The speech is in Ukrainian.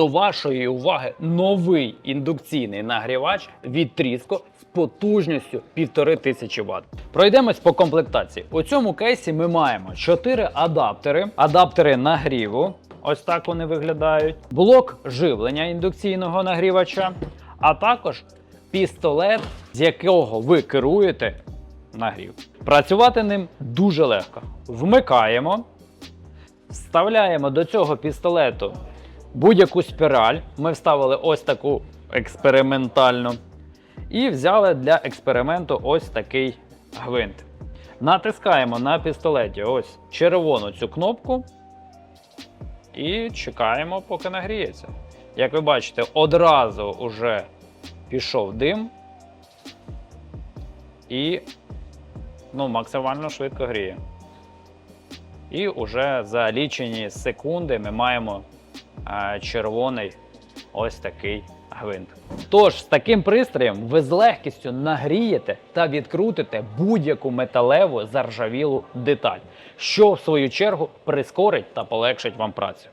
До вашої уваги новий індукційний нагрівач від Тріско з потужністю 1500 Вт. Пройдемось по комплектації. У цьому кейсі ми маємо 4 адаптери, адаптери нагріву. Ось так вони виглядають. Блок живлення індукційного нагрівача, а також пістолет, з якого ви керуєте нагрів. Працювати ним дуже легко. Вмикаємо, вставляємо до цього пістолету будь-яку спіраль. Ми вставили ось таку експериментальну. І взяли для експерименту ось такий гвинт. Натискаємо на пістолеті ось червону цю кнопку і чекаємо, поки нагріється. Як ви бачите, одразу вже пішов дим і ну, максимально швидко гріє. І вже за лічені секунди ми маємо червоний ось такий гвинт. Тож з таким пристроєм ви з легкістю нагрієте та відкрутите будь-яку металеву заржавілу деталь, що в свою чергу прискорить та полегшить вам працю.